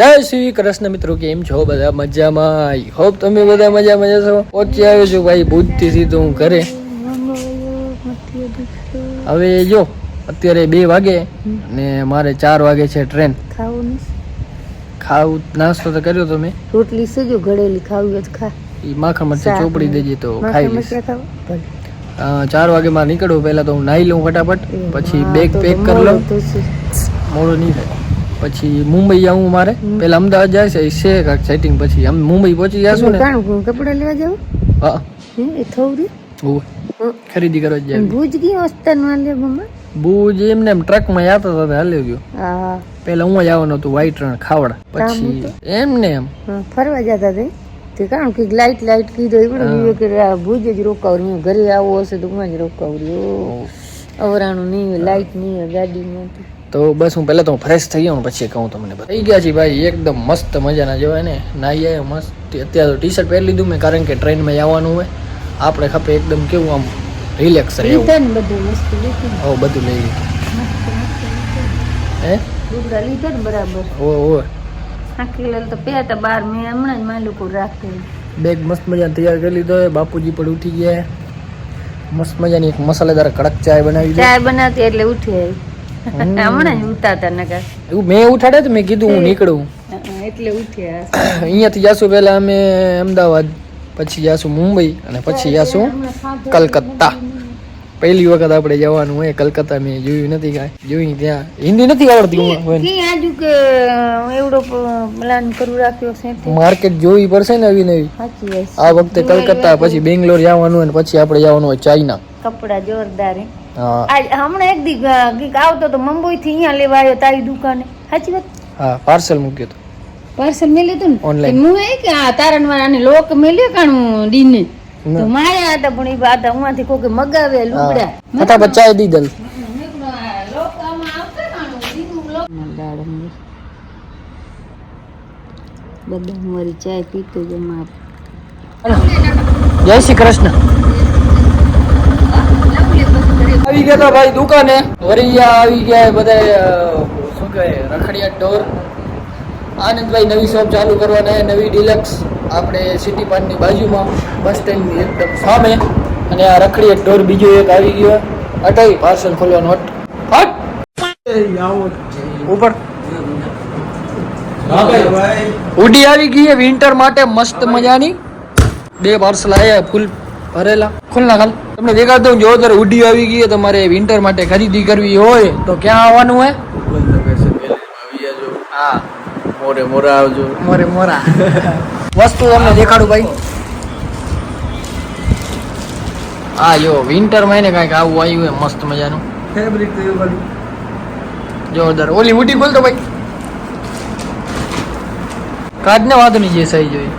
જય શ્રી કૃષ્ણ મિત્રો કેમ છો? બધા મજામાં? આઈ હોપ તમે બધા મજા મજા છો પહોંચી આવ્યો છું ભાઈ ભુજથી સીધું હું ઘરે. હવે જો અત્યારે બે વાગે ને મારે ચાર વાગે છે ટ્રેન ખાવું નાસ્તો તો કર્યો તો મેં રોટલી સજો ઘડેલી ખાવી જ ખા. ઈ માખણ મરચી ચોપડી દેજે તો ખાઈ લઈશ. ચાર વાગે મારે નીકળવું પહેલા તો હું નાહી લઉં ફટાફટ પછી બેગ પેક કરી લઉં. મોડું નહીં થાય. પછી મુંબઈ આવું મારે. પેલા અમદાવાદ જાય છે કાંઈક સેટિંગ પછી. આમ મુંબઈ પહોંચી જશું ને. કપડા લેવા જાવ હા. એ થોડી. ખરીદી કરવા જાય ભૂજ ગઈ હોસ્ટેલમાં લે મમ્મા ભુજ એમને એમ ટ્રકમાં આવતો હતો હાલ્યો ગયો. હા. પેલા હું જ હતો વાઈટ રણ ખાવડા. પછી એમને એમ ફરવા જતા તે? તે કારણ કે લાઈટ લાઈટ કીધો એ પણ કે ભુજ જ રોકાવું હું ઘરે આવો હશે તો હું જ રોકાવું અવરાણું નહીં લાઈટ નહીં ગાડી ગાડીમાં તો. બસ હું પહેલાં તો ફ્રેશ થઈ ગયો પછી કહું તમને. થઈ ગયા છે ભાઈ એકદમ મસ્ત મજાના જવાય ને નાહી આવ્યો મસ્ત. અત્યારે તો ટી શર્ટ પહેરી લીધું મેં કારણ કે ટ્રેનમાં જવાનું હોય. આપણે ખપે એકદમ કેવું આમ રિલેક્સ રહે બધું હવે બધું લઈ હે? લીધા ને બરાબર. ઓ ઓ આખી તો પહેરતા બાર મેં હમણાં જ મારી લોકો રાખેલી બેગ મસ્ત મજાનો તૈયાર કરી લીધો હોય બાપુજી પણ ઉઠી ગયા. મસ્ત મજાની એક મસાલેદાર કડક ચાય બનાવી ચાય બનાવતી એટલે ઉઠી આવી. હમણાં જ ઉતારતા નકા મેં ઉઠાડે તો મેં કીધું હું નીકળું. એટલે ઉઠ્યા અહીંયાથી જાશું પહેલા અમે અમદાવાદ પછી જાશું મુંબઈ અને પછી જાશું કલકત્તા. પહેલી વખત આપણે જવાનું હોય કલકત્તા મેં જોયું નથી કાંઈ. જોયું ત્યાં. હિન્દી નથી આવડતી એવડો પ્લાન કરું રાખ્યો છે માર્કેટ જોવી પડશે ને નવી નવી આ વખતે કલકત્તા પછી બેંગ્લોર જવાનું હોય ને પછી આપણે જવાનું હોય ચાઇના. કપડા જોરદાર હે. હા. હમણાં એક દી ગીક આવતો તો મુંબઈ થી અહીંયા લેવા આવ્યો તારી દુકાને. સાચી વાત? હા પાર્સલ મૂક્યો તો. પાર્સલ મેં તું ને? Online. હું એ કે આ તારણ વાળાને લોક મેલ્યો કાણું ડીને. તો માયા હતા પણ એ વાત ઉમાંથી કોકે મગાવે લુગડા. હતા ફટાફટ ચાય દી બધા મારી ચાય પીતો જ જય શ્રી કૃષ્ણ. આવી ગયા હતા ભાઈ દુકાને. વરિયા આવી ગયા બધા શું કહેવાય રખડિયા ડોર આનંદભાઈ નવી શોપ ચાલુ કરવાના છે, નવી ડિલક્સ આપણે સિટી પાર્કની બાજુમાં બસ સ્ટેન્ડની એકદમ સામે. અને આ રખડિયા ડોર બીજો એક આવી ગયો. અટાઈ પાર્સલ ખોલવાનો હટ. હટ! ઉપર. ઉડી આવી ગઈ વિન્ટર માટે મસ્ત મજાની. બે પાર્સલ આવ્યા ફૂલ ભરેલા. ખુલ્લા ખાલ. તમને દેખાડતો જો અત્યારે ઉડી આવી ગઈ તમારે વિન્ટર માટે ખરીદી કરવી હોય તો ક્યાં આવવાનું હોય? હા મોરે મોરા આવજો. મોરે મોરા. વસ્તુ તમને દેખાડું ભાઈ. હા જો વિન્ટરમાં એને કાંઈક આવું આવ્યું હોય મસ્ત મજાનું. ફેબ્રિક તો એવું જોરદાર. ઓલી ઉડી ખોલતો ભાઈ. કાઢને વાંધો નહીં જે સહી જોઈ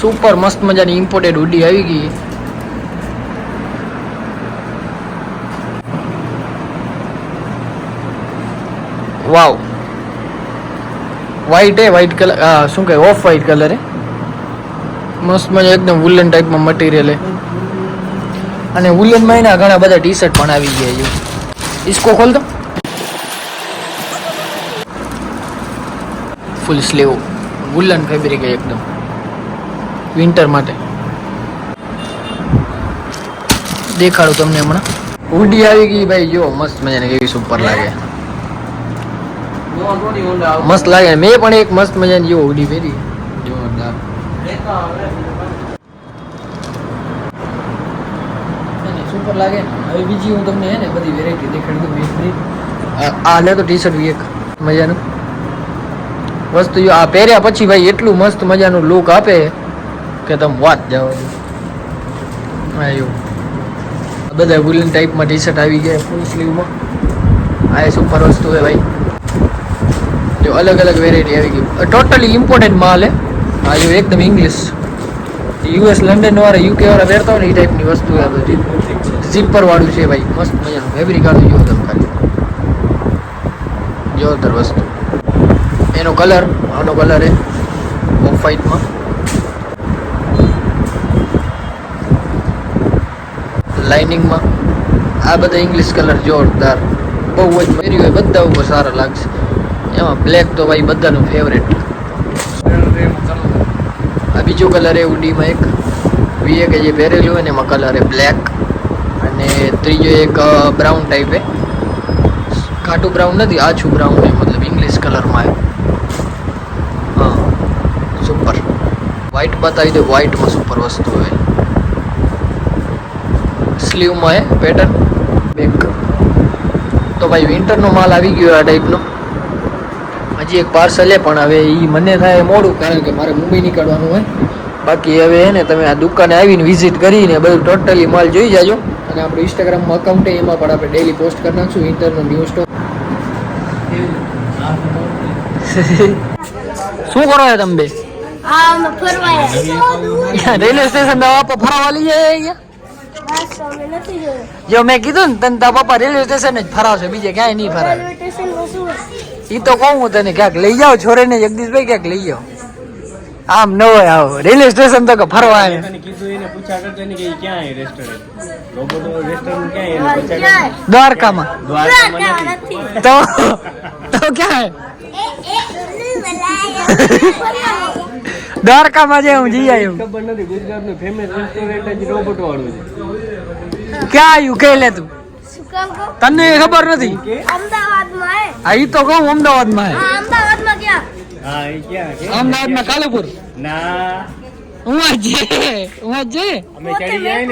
સુપર મસ્ત મજાની ઇમ્પોર્ટેડ ઉડી આવી ગઈ. વાવ વ્હાઈટ એ વ્હાઈટ કલર હા શું કહે ઓફ વ્હાઈટ કલર એ. મસ્ત મજા, એકદમ વુલન ટાઈપમાં મટીરિયલ એ. અને વુલનમાં એના ઘણા બધા ટી શર્ટ પણ આવી ગયા છે. ઇસ્કો ખોલતો? ફૂલ સ્લીવ વુલન ફેબ્રિક એકદમ. વિન્ટર માટે. દેખાડું તમને હમણાં. હુડી આવી ગઈ ભાઈ, જો, મસ્ત મજાને કેવી સુપર લાગે. મસ્ત લાગે. મેં પણ એક મસ્ત મજાની જેવો ઉડી પહેરી. જોરદાર સુપર લાગે. હવે બીજી હું તમને હે ને બધી વેરાયટી દેખાડી દઉં એક આ- લે તો ટી શર્ટ એક મજાનું. વસ્તુ આ પહેર્યા પછી ભાઈ એટલું મસ્ત મજાનું લુક આપે કે તમે વાત જાઓ એવું બધા વુલન ટાઈપમાં ટી શર્ટ આવી ગયા ફૂલ સ્લીવમાં આ સુપર વસ્તુ છે ભાઈ. જો અલગ અલગ વેરાયટી આવી ગઈ. ટોટલી ઇમ્પોર્ટન્ટ માલ હે. હા જો એકદમ ઇંગ્લિશ યુએસ લંડન વાળા યુકે વાળા પહેરતા હોય ને, એ ટાઈપની વસ્તુ આ બધી. ઝીપર વાળું છે ભાઈ. મસ્ત મજાનું. ફેબ્રિક આનું જો તમે ખાલી. જોરદાર વસ્તુ. એનો કલર આનો કલર એ ઓફ વાઇટમાં લાઇનિંગમાં આ બધા ઇંગ્લિશ કલર જોરદાર. બહુ જ પહેર્યું હોય બધા ઉપર સારા લાગશે. એમાં બ્લેક તો ભાઈ બધાનું ફેવરેટ આ બીજો કલર એ ઉડીમાં એક. વીએ કે જે પહેરેલું હોય ને એમાં કલર એ બ્લેક અને ત્રીજો એક બ્રાઉન ટાઈપ ઘાટું બ્રાઉન નથી, આછું બ્રાઉન એ મતલબ ઇંગ્લિશ કલરમાં હા સુપર વ્હાઇટ બતાવી દો વ્હાઇટમાં સુપર વસ્તુ હોય. સ્લીવમાં એ પેટર્ન બેક તો ભાઈ વિન્ટરનો માલ આવી ગયો આ ટાઈપનો હજી એક પાર્સલ એ પણ હવે એ મને થાય મોડું કારણ કે મારે મુંબઈ નીકળવાનું હોય. બાકી હવે હે ને તમે આ દુકાને આવીને વિઝિટ કરીને બધું ટોટલી માલ જોઈ જાજો. અને આપણું ઇન્સ્ટાગ્રામમાં અકાઉન્ટ એમાં પણ આપણે ડેલી પોસ્ટ કરી નાખશું ઇન્ટરનો ન્યૂ સ્ટોક શું કરો છો તમે બે. રેલવે સ્ટેશન પર ફરવા લઈ જાય અહીંયા? જોયું. જો મેં કીધું ને તને તારા પપ્પા રેલવે સ્ટેશન જ ફરાવશે બીજે ક્યાંય નહીં ફરાવે. ઈ તો કહું હું તને ક્યાંક લઈ જાઓ છોરીને જગદીશભાઈ ક્યાંક લઈ જાઓ આમ ન હોય આવો. રેલવે સ્ટેશન તો કે ફરવા આવે ને દ્વારકામાં. તો તો ક્યાં? દ્વારકામાં જે હું જઈ આવ્યું ખબર નથી ગુજરાતનું ફેમસ રેસ્ટોરન્ટ જ રોબોટ વાળું છે. ક્યાં આવ્યું કે લે તું? તને ખબર નથી? અમદાવાદમાં હે. ઈ તો કહું અમદાવાદમાં હે. હા, અમદાવાદમાં ક્યાં? હા એ ક્યાં છે? અમદાવાદમાં કાલુપુર? ના. હું હું અમે ચડી જાય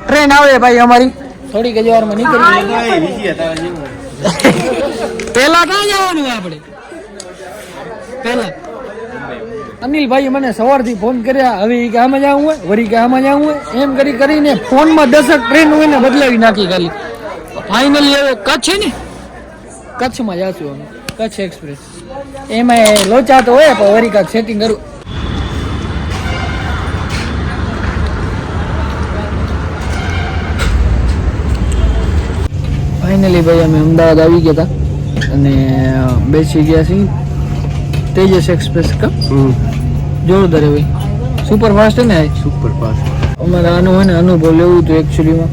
ટ્રેન આવે ભાઈ અમારી. થોડીક વારમાં નીકળી બીજી હતા પેલા ક્યાં જવાનું આપણે? પેલા અનિલભાઈ મને સવારથી ફોન કર્યા, હવે એ આમાં જવું હોય? વરી કે આમાં જવું હોય? એમ કરી કરીને ફોનમાં દસક ટ્રેન હોય ને બદલાવી નાખી ખાલી. ફાઇનલી હવે કચ્છ છે ને? કચ્છમાં જાશું અમે. કચ્છ એક્સપ્રેસ એમાં લોચા તો હોય, પણ વરી કાંક સેટિંગ કરું. ફાઇનલી ભાઈ અમે અમદાવાદ આવી ગયા હતા અને બેસી ગયા છીએ. તેજસ એક્સપ્રેસ કા? જોરદાર ભાઈ સુપર ફાસ્ટ ને સુપર ફાસ્ટ અમારે આનો હોય ને અનુભવ લેવું હતું એકચ્યુઅલીમાં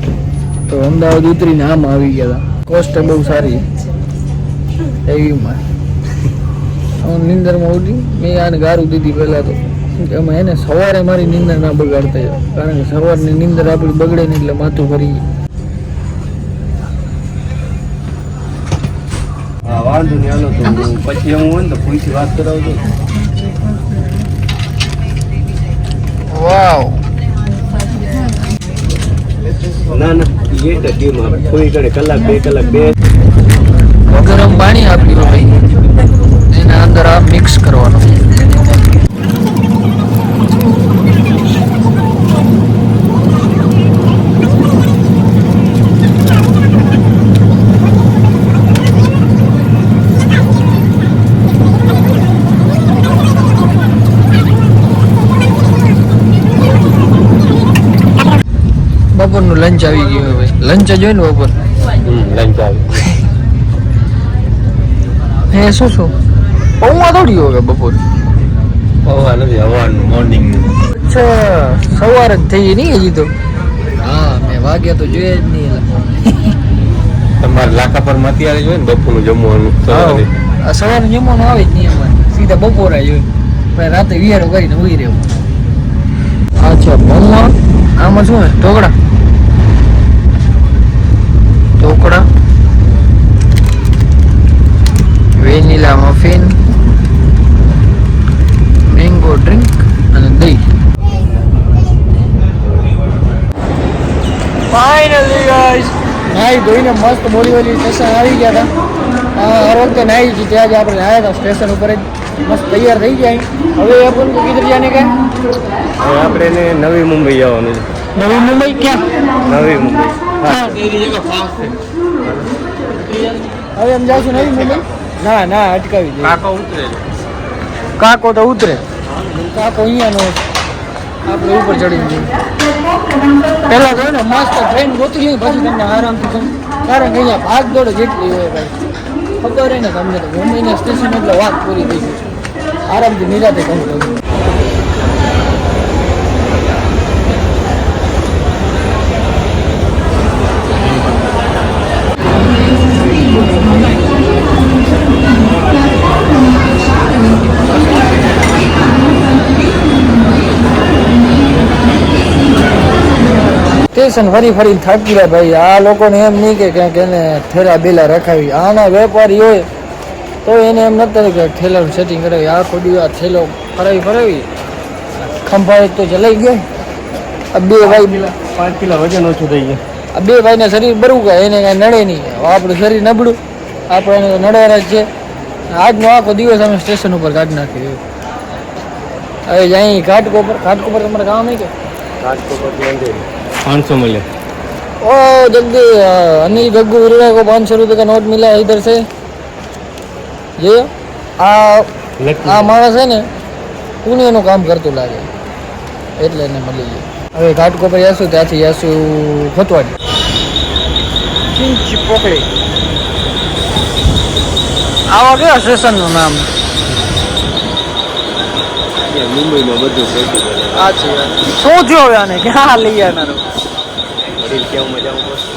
તો અમદાવાદ ઉતરીને આમ આવી ગયા હતા. કોસ્ટ બહુ સારી એવી એવીમાં હું નિંદરમાં ઉઠી મેં આને ગારું દીધી પહેલાં તો. અમે એને સવારે મારી નિંદર ના બગાડતા કારણ કે સવારની નિંદર આપણી બગડે ને એટલે માથું ફરી ગયું. હા વાંધો નહીં હાલો તો પછી હું હોય ને તો ફોનથી વાત કરાવજો. કલાક બે કલાક બે ગરમ પાણી આપ્યું ભાઈ. એના અંદર આ મિક્સ કરવાનું. લંચ આવી ગયું. ભાઈ લંચ જ હોય ને બપોર? લંચ આવે. એ શું શું? પૌવા થોડી હોય બપોર. પૌવા નથી હવાનું મોર્નિંગ અચ્છા સવાર જ થઈ નહીં હજી તો? હા મેં વાગ્યા તો જોઈએ જ નહીં તમારે લાકા પર આવી જોઈએ ને બપોરનું જમવાનું હાવ. આ સવારનું જમવાનું આવે જ નહીં અમારે. સીધા બપોરે જોઈએ હોય. પછી રાતે વિયારો કરીને ઉઈ રહેવું. અચ્છા પૌવા આમાં શું હે ઢોકળા ઢોકળા? નાઈ ધોઈને મસ્ત બોલી સ્ટેશન આવી ગયા હતા. હર વખતે નાહી છીએ ત્યાં જ આપણે આવ્યા હતા. સ્ટેશન ઉપર જ મસ્ત તૈયાર થઈ ગયા હવે એ પણ કીધું જાને કે હવે આપણે એને નવી મુંબઈ જવાનું છે. નવી મુંબઈ ક્યાં? નવી મુંબઈ. હવે એમ જાશું નવી મુંબઈ? ના ના અટકાવી દે. કાકો ઉતરે કાકો તો ઉતરે. કાકો અહીંયા નો આપણે ઉપર ચડી જઈએ. પહેલા તો ને મસ્ત ટ્રેન ગોતી લઈ પછી તમને આરામથી જમ કારણ કે અહીંયા ભાગ દોડ જેટલી હોય ભાઈ. ખબર ને તમને તો મુંબઈના સ્ટેશન એટલે વાત પૂરી થઈ ગઈ છે. આરામથી નિરાતે કહું સ્ટેશન ફરી ફરી થાકી રહ્યા ભાઈ. આ લોકોને એમ નહીં કે ક્યાંક એને ઠેલા બેલા રખાવી. આના વેપારી હોય તો એને એમ નથી કે ઠેલાનું સેટિંગ કરાવી. આ ખોડી આ ઠેલો ફરાવી ફરાવી. ખંભા એક તો ચલાઈ ગયો. આ બે ભાઈ પાંચ કિલો વજન ઓછું થઈ ગયું. આ બે ભાઈને શરીર બરવું કે એને કાંઈ નડે નહીં. હવે આપણું શરીર નબળું. આપણે એને નડવાના જ છે. આજનો આખો દિવસ અમે સ્ટેશન ઉપર કાઢી નાખ્યો હવે જાય ઘાટકોપર ઘાટકોપર તમારે કામ નહીં કે? પાંચસો મળે ओ जल्दी अ, अनिल गग्गू विरला को पाँच सौ रुपये का नोट मिला है इधर से ये આ આ માણસ છે ને પુણ્યનું કામ કરતું લાગે એટલે એને મળી ગયું હવે ઘાટકો પર જશું ત્યાંથી જશું ખોતવાડી ચીંચી પોકડી આવા કયા સ્ટેશનનું નામ મુંબઈમાં બધું પહોંચી આ છે શું થયું હવે આને ક્યાં લઈ આવનારો વડીલ કેવું મજામાં